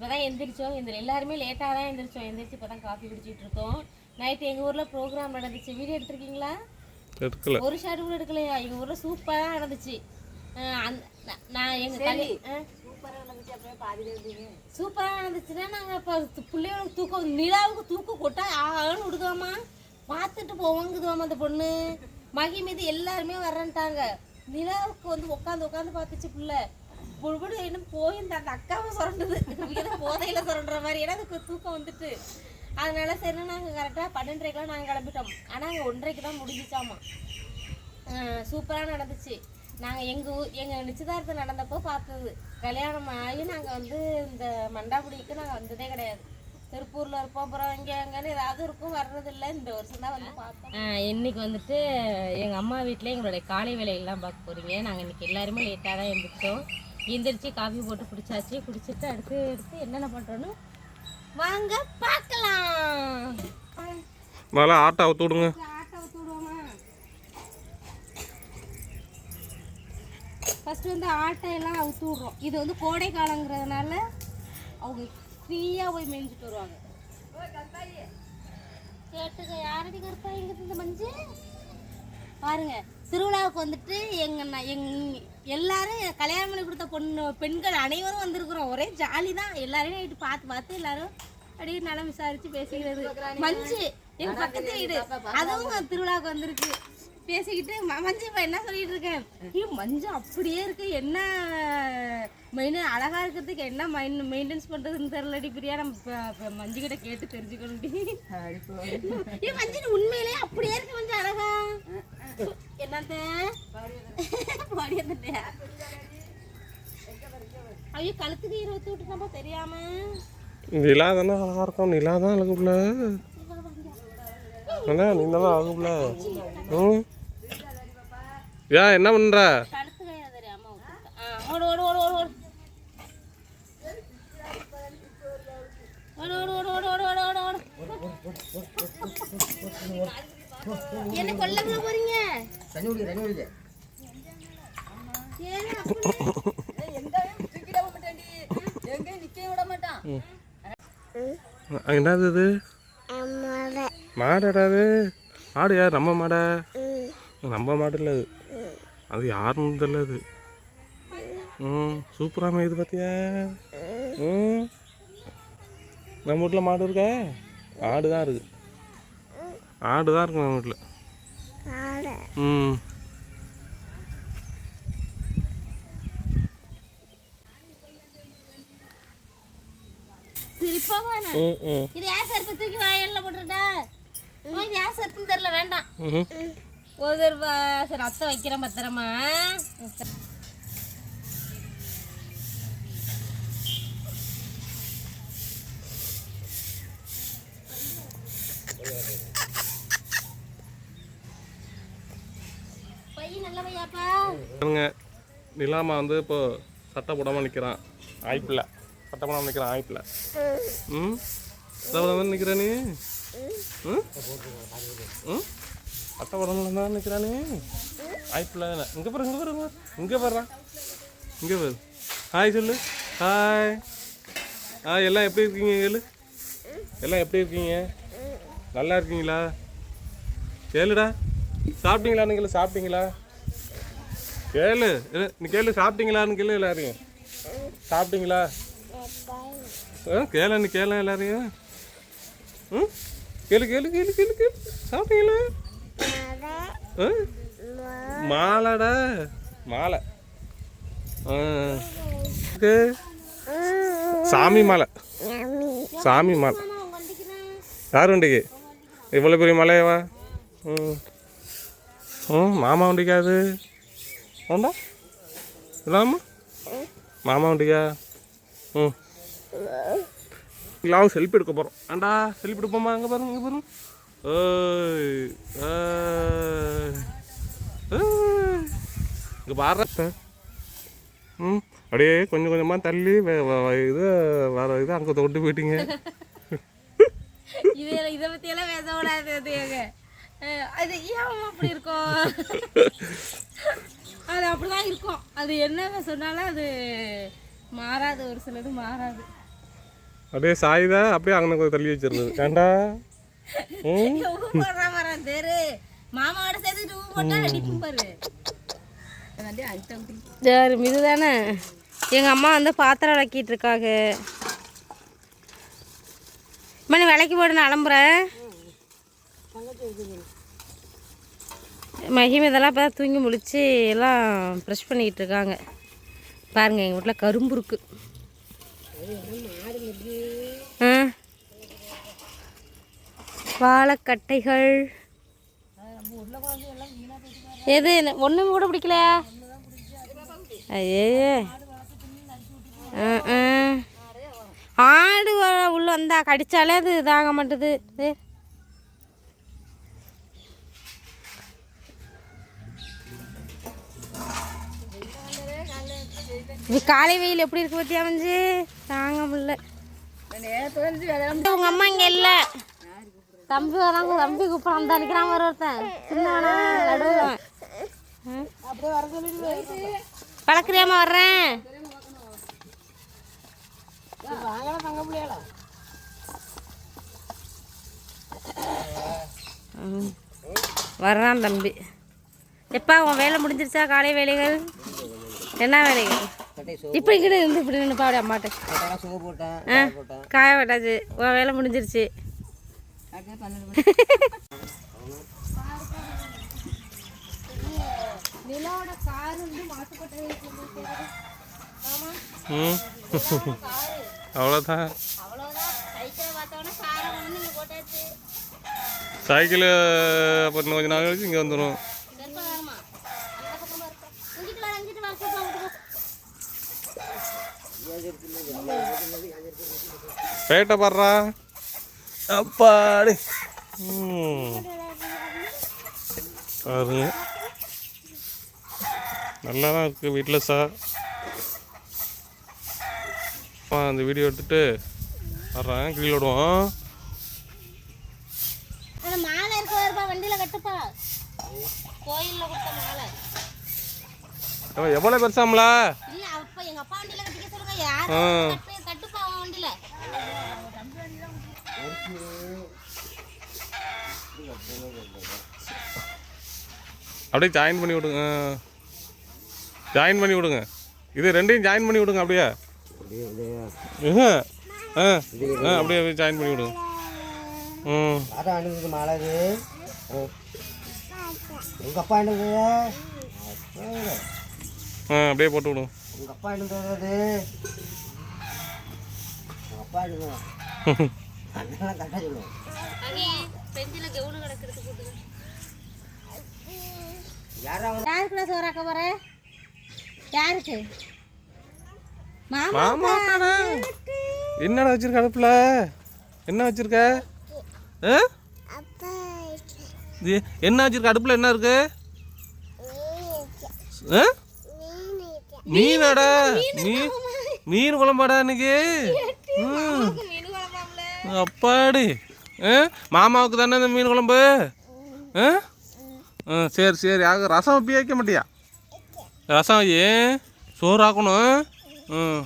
இப்போதான் எந்திரிச்சோம். இந்த எல்லாருமே லேட்டாக தான் எந்திரிச்சோம். எந்திரிச்சு இப்போ தான் காஃபி குடிச்சிட்டு இருக்கோம். நைட்டு எங்கள் ஊரில் ப்ரோக்ராம் நடந்துச்சு. வீடியோ எடுத்திருக்கீங்களா? எடுக்கல. ஒரு ஷாட் கூட எடுக்கலையா? எங்கள் ஊரில் சூப்பராக நடந்துச்சு. நான்- எங்கள் கல்வி சூப்பராக நடந்துச்சுன்னா நாங்கள் இப்போ பிள்ளைகளுக்கு தூக்கம் நிலாவுக்கு தூக்கம் கொட்டா ஆகணும்னு விடுதாமா பார்த்துட்டு போவாங்குதுவாமா அந்த பொண்ணு. மகி மீது எல்லாருமே வரன்ட்டாங்க நிலாவுக்கு வந்து உட்காந்து உட்காந்து பார்த்துச்சு பிள்ளை. பொழுது என்ன போயிருந்த அந்த அக்காவை சுரண்டுது. ஏதோ போதையில் சுரண்டுற மாதிரி. ஏன்னா அதுக்கு தூக்கம் வந்துட்டு. அதனால சரி நாங்கள் கரெக்டாக பன்னெண்டரைக்கெலாம் நாங்கள் கிளம்பிட்டோம். ஆனால் அங்கே ஒன்றரைக்கு தான் முடிஞ்சிச்சாமா. சூப்பராக நடந்துச்சு. நாங்கள் எங்கள் ஊர் எங்கள் நிச்சயதார்த்தம் நடந்தப்போ பார்த்தது. கல்யாணம் ஆகி நாங்கள் வந்து இந்த மண்டாபுடிக்கு நாங்கள் வந்ததே கிடையாது. திருப்பூரில் இருப்போம் அப்புறம் இங்கே அங்கேன்னு ஏதாவது இருக்கும் வர்றதில்லை. இந்த வருஷம் தான் வந்து பார்த்தோம். இன்னைக்கு வந்துட்டு எங்கள் அம்மா வீட்டில் எங்களுடைய காலை வேலையெல்லாம் பார்க்க போகிறீங்க நாங்கள் இன்னைக்கு எல்லாருமே லேட்டாக தான் எழுந்திரிச்சோம் எந்திரிச்சு காஃபி போட்டு குடிச்சாச்சு. குடிச்சிட்டு அடுத்து எடுத்து என்னென்ன பண்ணுறோன்னு வாங்க பார்க்கலாம். மேலே ஆட்டோ அவுத்து விடுங்க. ஆட்டோ விடுவோமா? ஃபர்ஸ்ட் வந்து ஆட்டை எல்லாம் அவுத்து விட்றோம். இது வந்து கோடை காலங்கிறதுனால அவங்க ஃப்ரீயாக போய் மேய்ஞ்சிட்டு வருவாங்க. கேட்டுக்க யாரடி கருப்பா எங்க இந்த மஞ்சு? பாருங்க திருவிழாவுக்கு வந்துட்டு எங்க எங் எல்லாரும் கல்யாணம் பண்ணி கொடுத்த பொண்ணு பெண்கள் அனைவரும் வந்திருக்கிறோம். ஒரே ஜாலி தான். எல்லாரையும் நைட்டு பார்த்து பார்த்து எல்லாரும் அப்படியே நலம் விசாரிச்சு பேசிக்கிறது. மஞ்சு எங்க பக்கத்து வீடு. அதுவும் திருவிழாவுக்கு வந்திருக்கு. பேசிக்கிட்டு மஞ்சு இப்ப என்ன சொல்லிட்டு இருக்கேன்? ஐயோ மஞ்சு அப்படியே இருக்கு. என்ன மெயின் அழகாக இருக்கிறதுக்கு என்ன மைன் மெயின்டைன்ஸ் பண்ணுறதுன்னு தெரிலடி பிரியா. நம்ம மஞ்சு மஞ்சுக்கிட்ட கேட்டு தெரிஞ்சுக்கணும்டி. ஏன் மஞ்சு உண்மையிலே அப்படியே இருக்கு கொஞ்சம் அழகா. என்னத்த? ஐயோ கழுத்துக்கு இருபத்தி விட்டு நம்ம தெரியாம. நிலா தானே அழகா இருக்கும். நிலா தான் அழகுப்ல அண்ணா நீ தான் அழகுப்ல ம்? ஏன் என்ன பண்ணுற என்ன கொல்ல போறீங்க? தண்ணி குடிக்க தண்ணி குடிக்க என்னது இது? மாடடா மாடு யார்? நம்ம மாடா? நம்ம மாடு இல்லை அது அது யாருன்னு தெரியல அது சூப்பராக இது பார்த்தியா நம்ம வீட்டில் மாடு இருக்கா? ஆடு தான் இருக்கு. ஆடு தான் இருக்கு நம்ம வீட்டில் ம். இது யார் செருப்பு தூக்கி வாயல்ல போட்டுட்டா இது யார் செருப்புன்னு தெரியல வேண்டாம். ஒரு சரி அத்தை வைக்கிறேன் பத்திரமா பையன் நல்ல பையாப்பா பாருங்க நிலாமா வந்து இப்போ சட்டை போடாமல் நிற்கிறான் ஆய்ப்பில். சட்டை போடாமல் நிற்கிறான் ஆய்ப்பில். ம்? இதாவது நிற்கிற நீ? ம்? ம்? சட்டை போடாமல் தான் நிற்கிறா நீ? ஆய்ப்பில் இங்கே பாரு இங்கே பாரு இங்கே பாருறான் இங்கே பாரு. ஹாய் சொல்லு. ஹாய். ஆ எல்லாம் எப்படி இருக்கீங்க கேளு. எல்லாம் எப்படி இருக்கீங்க? நல்லா இருக்கீங்களா? கேளுடா. சாப்பிட்டீங்களா கேளு சாப்பிட்டீங்களா? கேளு. நீ கேளு சாப்பிட்டீங்களான்னு கேளு எல்லாரையும். சாப்பிட்டீங்களா? ஆ கேளு நீ கேளு எல்லாரையும். ம்? கேளு கேளு கேளு கேளு கேளு. சாப்பிட்டீங்களா? மாலைடா. மாலை. சாமி மாலை. சாமி மாலை. யார் வண்டிக்கு? இவ்வளோ பெரிய மலையவா? ம். ம் மாமா வண்டிக்கா உண்டா இல்லாமா மாமா வண்டிக்கா ம் எல்லாரும் செல்ஃபி எடுக்க போகிறோம் ஆண்டா செல்ஃபி எடுப்போமா அங்கே பாருங்க இங்கே பாருங்க ஏய். இங்கே பாரு ம் அப்படியே கொஞ்சம் கொஞ்சமாக தள்ளி இது வேறு இது அங்கே தொட்டு போயிட்டீங்க இது இதை அது ஏங்க. அஹ் அது ஏன் அப்படி இருக்கும் அது அப்படிதான் இருக்கும். அது என்ன சொன்னாலும் அது மாறாது. ஒரு சிலது மாறாது. அப்படியே சாயுதா அப்படியே அங்கே கொஞ்சம் தள்ளி வச்சிருந்தது. ஏண்டா? மாமாவோட சேர்த்துட்டு உப்பு போட்டா அடிக்கும் பாரு. சரி இதுதானே? எங்கள் அம்மா வந்து பாத்திரம் விளக்கிட்டு இருக்காங்க. மணி விளக்கி போட்டு நான் அலம்புறேன். மகிம் இதெல்லாம் இப்போ தூங்கி முழிச்சு எல்லாம் ப்ரெஷ் பண்ணிக்கிட்டு இருக்காங்க. பாருங்கள் எங்கள் வீட்டில் கரும்பு இருக்கு. ஆ? வாழைக்கட்டைகள். எது ஒன்றும் கூட பிடிக்கலையா ஐயே ஆடு உள்ளே உள்ள வந்தா கடிச்சாலே அது இதாக மாட்டுது. இது. காலை வெயில் எப்படி இருக்கு பத்தியா வந்து தாங்க முடியல. உங்க அம்மா இங்க இல்ல. தம்பி வராங்க தம்பி கூப்பிடாம தான் நிற்கிறான் ஒரு ஒருத்தன். சின்னவனா நடுவன் வர்றேன். வர்றான் தம்பி. எப்பா உன் வேலை முடிஞ்சிருச்சா? காலை வேலைகள்? என்ன வேலைகள்? இப்படி இங்கிட்டு இருந்து இப்படி நின்றுப்பா அப்படியே அம்மாட்ட. ஆ காய விட்டாச்சு உன் வேலை முடிஞ்சிருச்சு. அவ்வளோதான் சைக்கிளை பார்த்தோன்னே காரை கொண்டு இங்கே போட்டாச்சு. சைக்கிள் அப்போ இன்னும் கொஞ்சம் நாள் கழிச்சு இங்கே வந்துடும் செருப்பா வேணுமா அந்த பக்கமா இருக்கா இங்கிட்டு வர இங்கிட்டு வர கூப்பிட்டு பேட்டை பாடுறா. அப்பாடி. பாருங்க நல்லா தான் இருக்குது வீட்டில் சார் அந்த வீடியோ எடுத்துட்டு வர்றேன். கீழே விடுவோம் மாலை இருக்க வருப்பா வண்டியில் கட்டுப்பா. கோயிலில் கொடுத்த மாலை. அவன் எவ்வளோ பெருசாம்ல இல்ல அப்ப எங்க அப்பா வண்டியில கட்டிக்க சொல்லுங்க யார் ஆ கட்டு- கட்டுப்பா அவன் வண்டியில அப்படியே ஜாயின் பண்ணி விடுங்க ஜாயின் பண்ணி விடுங்க. இது ரெண்டையும் ஜாயின் பண்ணி விடுங்க அப்படியே. ஆ ஆ அப்படியே ஜாயின் பண்ணி விடுங்க. ம். உங்கள் அப்பா என்னது? ஆ அப்படியே போட்டு விடுங்க. உங்கள் அப்பா என்னது அது? உங்கள் அப்பா என்னது அண்ணன் கரெக்டாக சொல்லுவோம் யாரா யாருக்குடா சோறாக்க போற யாருக்கு மாமா என்னடா வச்சிருக்க அடுப்புல? என்ன வச்சிருக்க? ஆ? இது என்ன வச்சிருக்க? அடுப்புல என்ன இருக்கு. ஆ? மீனாடா. மீன் மீன் குழம்பாடா இன்னைக்கு? அப்பாடி. மாமாவுக்கு தானே இந்த மீன் குழம்பு? ஆ சரி சரி. ஆக ரசம் அப்படி வைக்க மாட்டியா? ரசம் ஏன் சோறு ஆக்கணும் ம்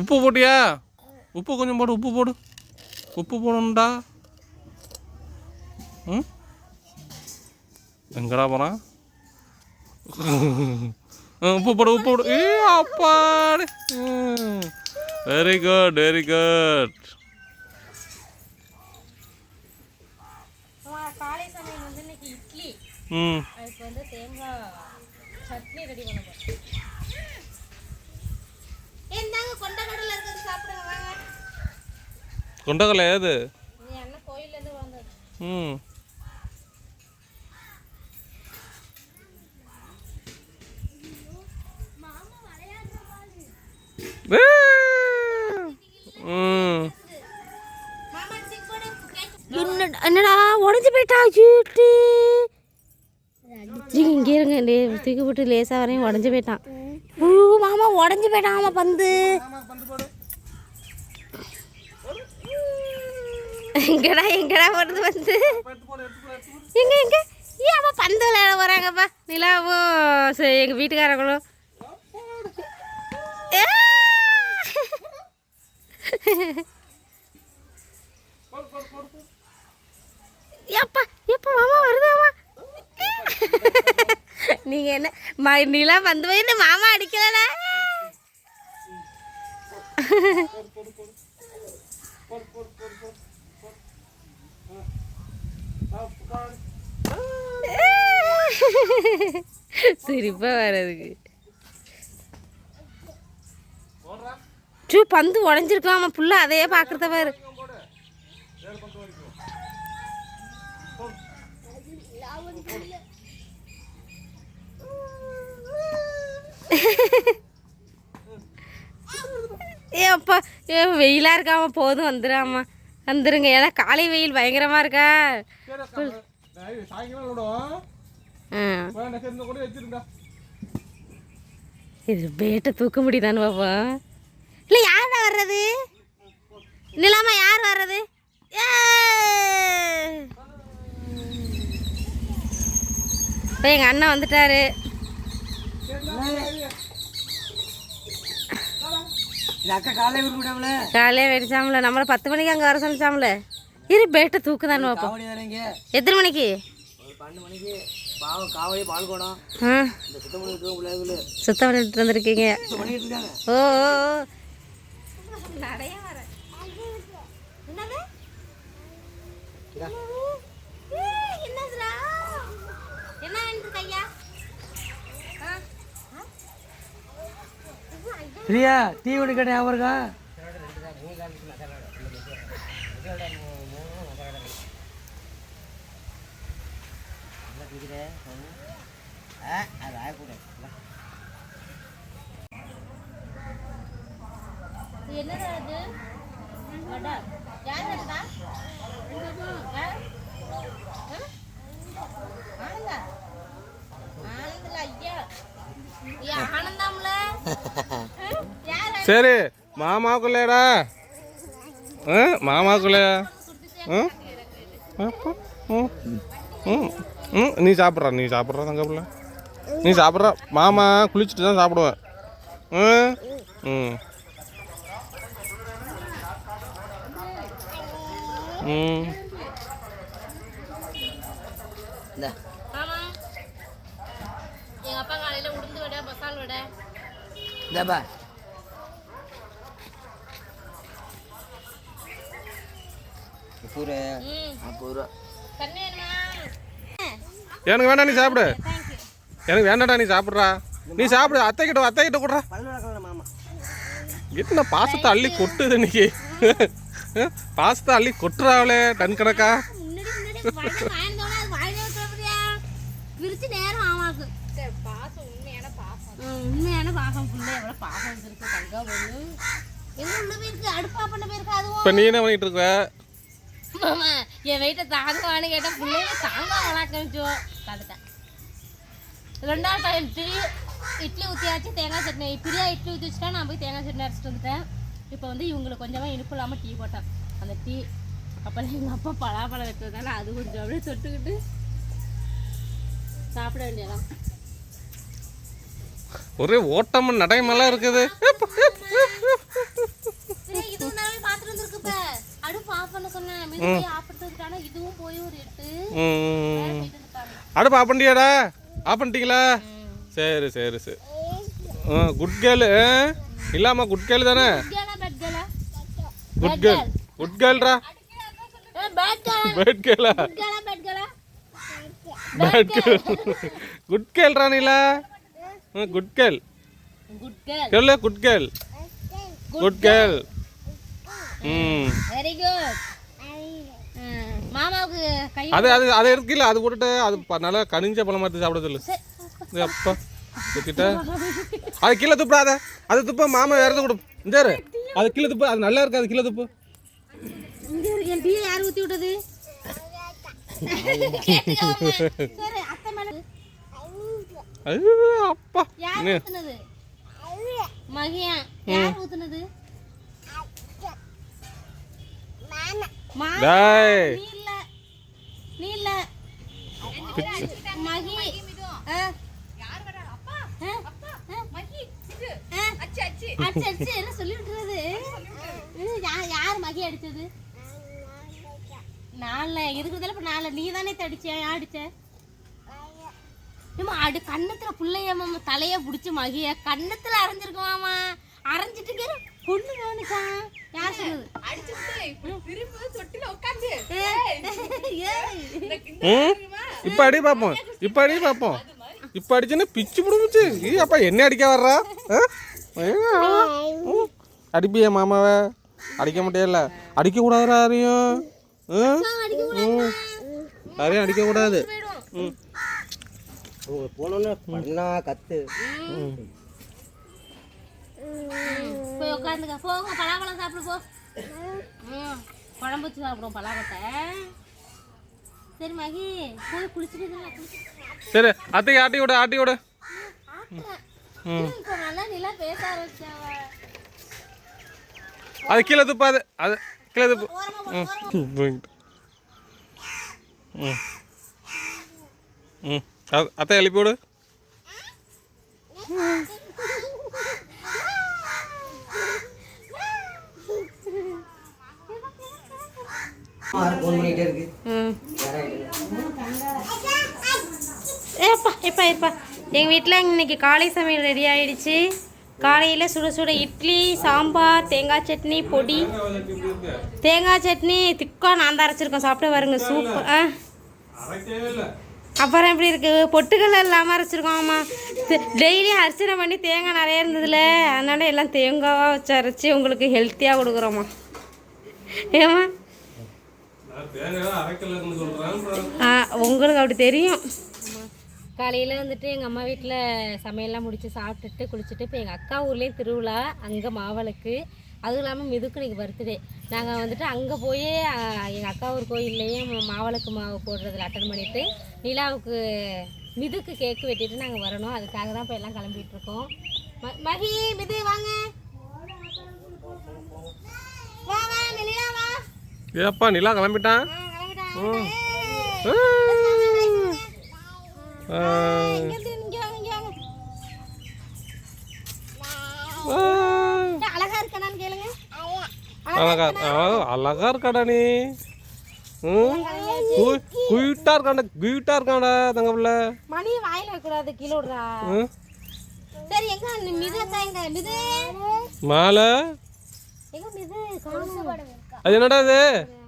உப்பு போட்டியா? உப்பு கொஞ்சம் போடு உப்பு போடு. உப்பு போடணும்டா. ம்? எங்கடா போகிறான் உப்பு போடு உப்பு போடு. ஏ அப்பாடி. வெரி குட் வெரி குட் ம். அதுக்கு வந்து தேங்காய் தொலைஞ்சு உடஞ்சி போயிட்டா சீட்டு இங்கே இருங்க. லே தூக்கி போட்டு லேசாக வரையும் உடஞ்சி போயிட்டான். ஊ மாமா உடஞ்சி போயிட்டான் ஆமாம் பந்து. எங்கடா எங்கடா போடுறது வந்து எங்க எங்க? ஏன் அம்மா பந்து விளையாட போகிறாங்கப்பா நிலாவும் சரி, எங்கள் வீட்டுக்காரங்களும் ஏ! எப்பா எப்போ மாமா வருதாமா நீங்க என்ன மா நிலா வந்து போய் மாமா அடிக்கலடா. சிரிப்பா வர்றதுக்கு. சூ பந்து உடஞ்சிருக்கலாமா புள்ள அதையே பார்க்கறத பாரு. ஏ அப்பா. ஏ வெயிலாக இருக்காம போதும் வந்துடாமா வந்துருங்க. ஏன்னா காலை வெயில் பயங்கரமாக இருக்கா? இது பேட்டை தூக்க முடியுதானு பாப்பா. இல்லை யார் வர்றது? இல்லாமல் யார் வர்றது? ஏ! இப்போ எங்கள் அண்ணன் வந்துட்டாரு. காலையாக வெடிச்சாமல. நம்மளை பத்து மணிக்கு அங்கே வர சொல்லிச்சாமல. இரு பேட்டை தூக்குதான்னு பாப்போம் காவடி தானே இங்கே? எத்தனை மணிக்கு? சுத்தம் பண்ணிட்டு வந்திருக்கீங்க. ஓ ஓ, ஓ. இதா. ஏய், என்னதுடா? என்ன வேண்டியிருக்கு ஐயா? ஆ? பிரியா டீ ஒன்று கேட்ட ஞாபகம் இருக்கா என்னடா அது யார் எடுத்தா? ஆனந்தா? ஐயா. ஐயா, ஆனந்தாம்ல? ஆ? யார் சரி மாமாக்குள்ளேடா. ஆ ம். ம். ம் நீ சாப்பிட்ற நீ சாப்பிட்ற தங்க பிள்ளை நீ சாப்பிட்ற. மாமா குளிச்சுட்டு தான் சாப்பிடுவேன். ம். ம் ம் இந்த ஆமா எங்க அப்பா காலையில உளுந்து வடை மசால் வடை தண்ணி வேணுமா எனக்கு வேண்டாம் நீ சாப்பிடு. எனக்கு வேண்டாம்டா நீ சாப்பிட்றா. நீ சாப்பிடு அத்தை கிட்ட அத்தை கிட்ட கொடுறா என்ன பாசத்தை அள்ளி கொட்டுது இன்னைக்கு? பாசத்தை அள்ளி கொட்டுறாவளே டன் கணக்கா? உண்மையான பாசம் புள்ள. எவ்வளோ பாசம் வச்சிருக்கு தங்கா பொண்ணு. எங்க உள்ள போயிருக்கு? அடுப்பா பண்ண போயிருக்கு? அதுவும் இப்போ நீ என்ன பண்ணிட்டு இருக்க? மாமா என் வெயிட்டை தாங்குவான்னு கேட்டேன் பிள்ளைங்க தாங்க வளர்க்கணுச்சோ பார்த்துட்டேன். ரெண்டாவது பையன் இட்லி ஊற்றியாச்சு தேங்காய் சட்னி. பிரியா இட்லி ஊற்றி வச்சுட்டா நான் போய் தேங்காய் சட்னி அரைச்சிட்டு வந்துட்டேன். இப்போ வந்து இவங்களுக்கு கொஞ்சமாக இனிப்பு இல்லாமல் டீ போட்டேன். அந்த டீ அப்புறம் எங்கள் அப்பா பலாப்பழம் வைக்கிறதுனால அது கொஞ்சம் அப்படியே தொட்டுக்கிட்டு சாப்பிட வேண்டியதான் ஒரே ஓட்டம் நடைமெல்லாம் இருக்குது. அடுப்பு ஆஃப் பண்ண சொன்னேன். மீதி ஆஃப் பண்ணிட்டீங்களா? சரி சரி சரி. ஆ குட் கேர்ளு இல்லாமல் குட் கேர்ள் தானே? குட் கேர்ள் குட் கேர்ள்ரா பேட் கேர்ளா bad girl good கேர்ள்ரா Neela? Good girl good girl girl good girl good girl ம். வெரி குட் மாமாவுக்கு கை அது அது அதை இருக்குல்ல அது போட்டுட்டு அது ப- நல்லா கனிஞ்ச பழம் மாதிரி சாப்பிட சொல்லு. இது அப்பா சுத்திட்ட அது கீழே துப்புடாத. அது துப்ப மாமா வேற எதுவும் கொடு. இந்த இரு. அது கீழே துப்பு. அது நல்லா இருக்கு அது கீழே துப்பு. இங்க இருக்கு என் டீ யார் ஊத்தி விட்டது? அப்பா. யார் ஊத்துனது? மகியா. யார் ஊத்துனது? மா டேய். நீ இல்ல நீ இல்ல மகி. ஆ? ஆ? ஆ? அச்சு, அச்சு, என்ன சொல்லி விட்டுறது? ம், யா- மகி அடிச்சது நாலு இருக்கிறதுல இப்ப நாலு நீ தானே அடிச்ச ஏம்மா அடி கண்ணத்துல புள்ளையம்மா தலைய புடிச்சு மகிய. கண்ணத்துல அரைஞ்சிருக்குமாமா அரைஞ்சிட்டு கேரு பொண்ணு கவனிச்சான் யார். ம். இப்போ அடி பார்ப்போம் இப்போ அடி பார்ப்போம் இப்போ அடிச்சுன்னா பிச்சு பிடிச்சி ஈ அப்பா என்ன அடிக்க வர்றா. அடிப்பியா மாமாவை? அடிக்க முடியல அடிக்க கூடாதுடா யாரையும். யாரையும் அடிக்க கூடாது. ம். போனோன்னு பண்ணா கத்து. போய் உட்காந்துக்க போங்க பலாப்பழம் சாப்பிடு போ. குழம்பு வச்சு சாப்பிடுவோம் பலாப்பழத்தை. சரி மகி போய் குளிச்சுட்டு சரி அத்தைக்கு ஆட்டி விடு ஆட்டி விடு அது கீழே துப்பாது அது கீழே துப்பு. ம். ம். ம். அ- அத்தை எழுப்பி விடு ஏப்பா எப்பா எப்பா எங்கள் வீட்டில் இன்னைக்கு காலை சமையல் ரெடி ஆயிடுச்சு காலையில் சுட சுட இட்லி சாம்பார் தேங்காய் சட்னி பொடி தேங்காய் சட்னி திக்கா நான் தான் அரைச்சிருக்கோம் சாப்பிட்டு வருங்க சூப்பர் ஆ அப்புறம் எப்படி இருக்கு? பொட்டுக்கல்ல இல்லாமல் அரைச்சிருக்கோம் ஆமாம் டெய்லி அர்ச்சனை பண்ணி தேங்காய் நிறைய இருந்ததுல. அதனால எல்லாம் தேங்காவாக வச்சு அரைச்சி உங்களுக்கு ஹெல்த்தியாக கொடுக்குறோம்மா. ஏமா ஆ உங்களுக்கு அப்படி தெரியும். காலையில் வந்துட்டு எங்கள் அம்மா வீட்டில் சமையல்லாம் முடித்து சாப்பிட்டுட்டு குளிச்சுட்டு இப்போ எங்கள் அக்கா ஊர்லேயும் திருவிழா அங்கே மாவளுக்கு. அதுவும் இல்லாமல் மிதுக்கு இன்னைக்கு பர்த்டே நாங்கள் வந்துட்டு அங்கே போய் எங்கள் அக்கா ஊர் கோயில்லையும் மாவளுக்கு மாவு போடுறதுல அட்டன் பண்ணிவிட்டு நிலாவுக்கு மிதுக்கு கேக்கு வெட்டிட்டு நாங்கள் வரணும். அதுக்காக தான் இப்போ எல்லாம் கிளம்பிட்டு இருக்கோம். ம- மகி மிது வாங்க. ஏப்பா நிலா கிளம்பிட்டான். அழகா கேளுங்க. அழகா இருக்காடா நீ. குயிட்டா இருக்காண்டா குயிட்டா இருக்காண்டா தங்க பிள்ளை. மணி வாயில விடுறா ம்? சரி எங்க மிது எங்க மிது? மாலை. எங்க மிது? அது என்னடா இது?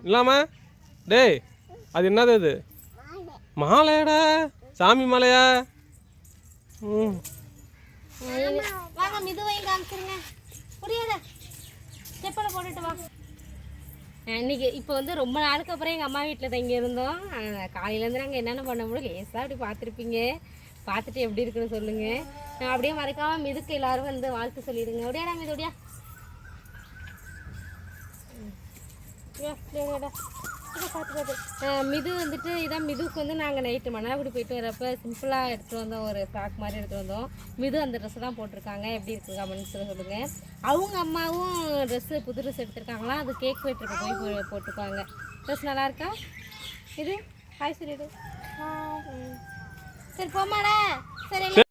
இல்லாம? டேய் அது என்னது அது மாலையாடா. சாமி மாலையா? ம். வாங்க மிதுவையும் காமிச்சிருங்க. புரியாத? செப்பலை போட்டுட்டு வா. இன்னைக்கு இப்போ வந்து ரொம்ப நாளுக்கு அப்புறம் எங்கள் அம்மா வீட்டில் தங்கி இருந்தோம். காலையிலேருந்து நாங்கள் என்னென்ன பண்ண முடியும்? லேசாக அப்படி பார்த்துருப்பீங்க. பார்த்துட்டு எப்படி இருக்குன்னு சொல்லுங்கள் நான் அப்படியே மறக்காமல் மிதுக்கு எல்லோரும் வந்து வாழ்த்து சொல்லிடுங்க. அப்படியே நான் மிதுடியா யா, டேய், பார்த்து. அஹ் மிது வந்துட்டு இதான் மிதுவுக்கு வந்து நாங்கள் நைட்டு மன்னார்குடி போயிட்டு வரப்ப சிம்பிளாக எடுத்துகிட்டு வந்தோம். ஒரு ஃப்ராக் மாதிரி எடுத்துகிட்டு வந்தோம். மிது அந்த ட்ரெஸ்ஸை தான் போட்டிருக்காங்க. எப்படி இருக்கு கமெண்ட்ஸ் சொல்லுங்கள் அவங்க அம்மாவும் ட்ரெஸ்ஸு புது ட்ரெஸ் எடுத்திருக்காங்களா? அது கேக் வெட்டுறப்ப போய் போ- போட்டுக்குவாங்க. ட்ரெஸ் நல்லா இருக்கா? இது? ஹாய் சொல்லிடு. சரி போமாடா சரி